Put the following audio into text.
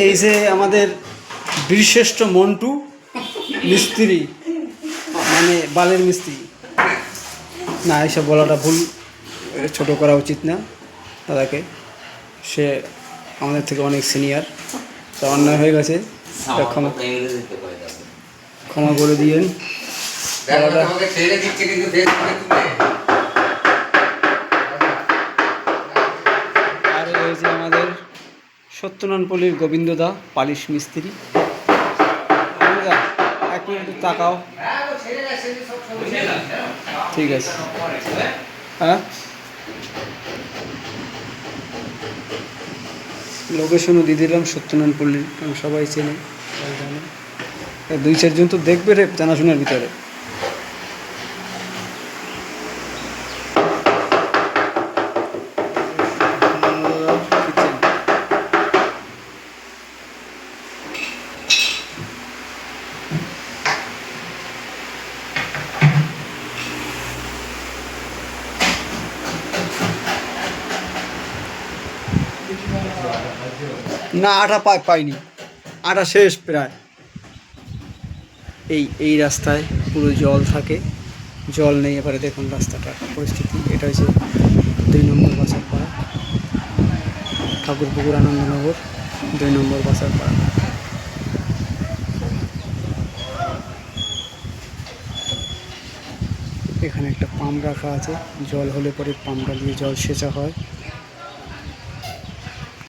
এই যে আমাদের বীরশ্রেষ্ঠ মন্টু মিস্ত্রি মানে বালের মিস্ত্রি। না এইসব বলাটা ভুল ছোট করা উচিত না দাদাকে। সে আমাদের থেকে অনেক সিনিয়র তা অন্যায় হয়ে গেছে। ক্ষমা ক্ষমা করে দিয়েন। সত্যনারায়ণপল্লীর গোবিন্দদা পালিশ মিস্ত্রি। এক মিনিট তাকাও। ঠিক আছে। হ্যাঁ? লোকেশনও দিয়ে দিলাম সত্যনারায়ণপল্লীর কারণ সবাই চেনে দুই চারজন তো দেখবে রে, জানাশোনার ভিতরে। না, আটা পাই পাইনি। আটা শেষ প্রায়। এই এই রাস্তায় পুরো জল থাকে। জল নেই এবারে, দেখুন রাস্তাটার পরিস্থিতি। এটা হচ্ছে দুই নম্বর বাসার পাড়া। ঠাকুরপুকুর আনন্দনগর, দুই নম্বর বাসার পাড়া। এখানে একটা পাম্প রাখা আছে। জল হলে পরে পাম্পটা দিয়ে জল সেচা হয়।